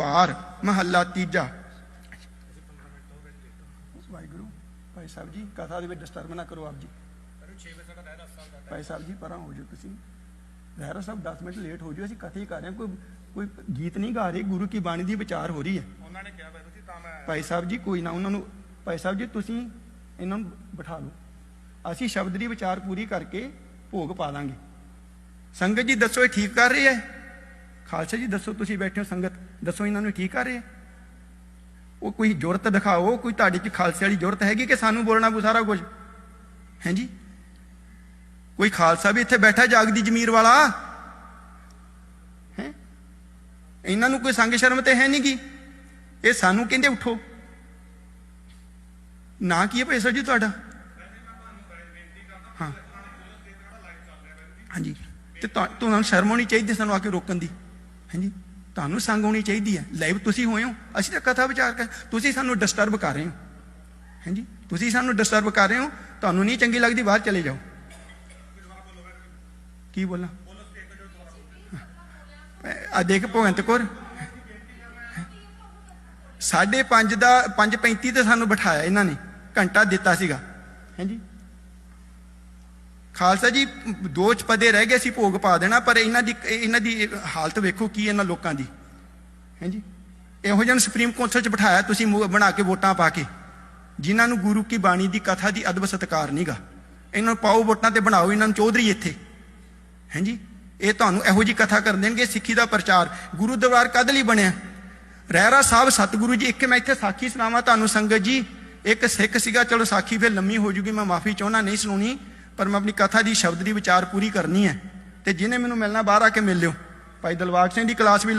ਵਾਰ ਮਹੱਲਾ ਤੀਜਾ। ਵਾਹਿਗੁਰੂ ਭਾਈ ਸਾਹਿਬ ਜੀ ਕਥਾ ਦੇ ਵਿੱਚ ਡਿਸਟਰਬ ਨਾ ਕਰੋ ਆਪ ਜੀ। ਭਾਈ ਸਾਹਿਬ ਜੀ ਪਰਾਂ ਹੋ ਜਾਓ ਤੁਸੀਂ। ਰਹਿਰਾ ਸਾਹਿਬ 10 ਮਿੰਟ ਲੇਟ ਹੋ ਜਾਓ। ਅਸੀਂ ਕਥਾ ਹੀ ਕਰ ਰਹੇ ਹਾਂ। ਕੋਈ ਕੋਈ ਗੀਤ ਨਹੀਂ ਗਾ ਰਹੇ। ਗੁਰੂ ਕੀ ਬਾਣੀ ਦੀ ਵਿਚਾਰ ਹੋ ਰਹੀ ਹੈ। ਉਹਨਾਂ ਨੇ ਕਿਹਾ ਵੈਰੂ ਜੀ ਤਾਂ ਮੈਂ ਭਾਈ ਸਾਹਿਬ ਜੀ ਕੋਈ ਨਾ ਉਹਨਾਂ ਨੂੰ ਭਾਈ ਸਾਹਿਬ ਜੀ ਤੁਸੀਂ ਇਹਨਾਂ ਨੂੰ ਬਿਠਾ ਲਓ। ਅਸੀਂ ਸ਼ਬਦ ਦੀ ਵਿਚਾਰ ਪੂਰੀ ਕਰਕੇ ਭੋਗ ਪਾ ਦਾਂਗੇ। ਸੰਗਤ ਜੀ ਦੱਸੋ ਇਹ ਠੀਕ ਕਰ ਰਹੇ ਹੈ? ਖਾਲਸਾ ਜੀ, ਦੱਸੋ ਤੁਸੀਂ ਬੈਠੇ ਹੋ, ਸੰਗਤ, ਦੱਸੋ ਇਹਨਾਂ ਨੂੰ ਠੀਕ ਕਰ ਰਹੇ? ਹੈ ਉਹ ਕੋਈ ਜੁਰਤ ਦਿਖਾਓ ਕੋਈ ਤੁਹਾਡੀ ਚ ਖਾਲਸੇ ਵਾਲੀ ਜੁਰਤ ਹੈਗੀ ਕਿ ਸਾਨੂੰ ਬੋਲਣਾ ਪਊ ਸਾਰਾ ਕੁਝ? ਹੈ ਕੋਈ ਖਾਲਸਾ ਵੀ ਇੱਥੇ ਬੈਠਾ ਜਾਗਦੀ ਜ਼ਮੀਰ ਵਾਲਾ? ਹੈ? ਇਹਨਾਂ ਨੂੰ ਕੋਈ ਸੰਗ ਸ਼ਰਮ ਤੇ ਹੈ ਨਹੀਂ ਗੀ? ਇਹ ਸਾਨੂੰ ਕਹਿੰਦੇ ਉਠੋ। ਨਾ ਕੀ ਹੈ ਭਾਈ ਸਰ ਜੀ ਤੁਹਾਡਾ? ਹਾਂ। ਹਾਂਜੀ। ਤੇ ਤੁਹਾ- ਤੁਹਾਨੂੰ ਸ਼ਰਮ ਹੋਣੀ ਚਾਹੀਦੀ ਸਾਨੂੰ ਆ ਕੇ ਰੋਕਣ ਦੀ। ਹਾਂਜੀ? ਤੁਹਾਨੂੰ ਸੰਗ ਹੋਣੀ ਚਾਹੀਦੀ ਹੈ। ਲਾਈਵ ਤੁਸੀਂ ਹੋਏ ਹੋ। ਅਸੀਂ ਤਾਂ ਕਥਾ ਵਿਚਾਰ ਕਰ ਤੁਸੀਂ ਸਾਨੂੰ ਡਿਸਟਰਬ ਕਰ ਰਹੇ ਹੋ। ਹਾਂਜੀ? ਤੁਸੀਂ ਸਾਨੂੰ ਡਿਸਟਰਬ ਕਰ ਰਹੇ ਹੋ। ਤੁਹਾਨੂੰ ਨਹੀਂ ਚੰਗੀ ਲੱਗਦੀ, ਬਾਹਰ ਚਲੇ ਜਾਓ। ਕੀ ਬੋਲਾਂ? ਆ ਦੇਖ ਭਗਵੰਤ ਕੌਰ। ਸਾਢੇ ਪੰਜ ਦਾ 5:35 ਤੇ ਸਾਨੂੰ ਬਿਠਾਇਆ ਇਹਨਾਂ ਨੇ। ਘੰਟਾ ਦਿੱਤਾ ਸੀਗਾ। ਹਾਂਜੀ? ਖਾਲਸਾ ਜੀ, ਦੋ ਚਪਦੇ ਰਹਿ ਗਏ ਸੀ, ਭੋਗ ਪਾ ਦੇਣਾ, ਪਰ ਇਹਨਾਂ ਦੀ ਇਹਨਾਂ ਦੀ ਹਾਲਤ ਵੇਖੋ ਕੀ ਇਹਨਾਂ ਲੋਕਾਂ ਦੀ। ਹਾਂਜੀ ਇਹੋ ਜਿਹੇ ਨੂੰ ਸੁਪਰੀਮ ਕੌਂਸਲ ਚ ਬਿਠਾਇਆ ਤੁਸੀਂ ਬਣਾ ਕੇ ਵੋਟਾਂ ਪਾ ਕੇ। ਜਿਨ੍ਹਾਂ ਨੂੰ ਗੁਰੂ ਕੀ ਬਾਣੀ ਦੀ ਕਥਾ ਦੀ ਅਦਬ ਸਤਕਾਰ ਨਹੀਂਗਾ ਇਹਨਾਂ ਨੂੰ ਪਾਓ ਵੋਟਾਂ ਤੇ ਬਣਾਓ, ਇਹਨਾਂ ਨੂੰ ਚੌਧਰੀ ਇੱਥੇ। ਹਾਂਜੀ ਇਹ ਤੁਹਾਨੂੰ ਇਹੋ ਜੀ ਕਥਾ ਕਰ ਦੇਣਗੇ, ਸਿੱਖੀ ਦਾ ਪ੍ਰਚਾਰ। ਗੁਰੂ ਦਰਬਾਰ ਕਦ ਲਈ ਬਣਿਆ? ਰਹਿਰਾ ਸਾਹਿਬ ਸਤਿਗੁਰੂ ਜੀ, ਇੱਕ ਮੈਂ ਇੱਥੇ ਸਾਖੀ ਸੁਣਾਵਾਂ ਤੁਹਾਨੂੰ ਸੰਗਤ ਜੀ। ਇੱਕ ਸਿੱਖ ਸੀਗਾ, ਚਲੋ ਸਾਖੀ ਫਿਰ ਲੰਮੀ ਹੋ ਜੂਗੀ, ਮੈਂ ਮਾਫੀ ਚਾਹੁੰਦਾ, ਨਹੀਂ ਸੁਣਾਉਣੀ। ਪਰ ਮੈਂ ਆਪਣੀ ਕਥਾ ਦੀ ਸ਼ਬਦ ਦੀ ਵਿਚਾਰ ਪੂਰੀ ਕਰਨੀ ਹੈ ਤੇ ਜਿਹਨੇ ਮੈਨੂੰ ਮਿਲਣਾ ਬਾਹਰ ਆ ਕੇ ਮਿਲ ਲਿਓ। ਭਾਈ ਦਲਵਾਗ ਸਿੰਘ ਦੀ ਕਲਾਸ ਵੀ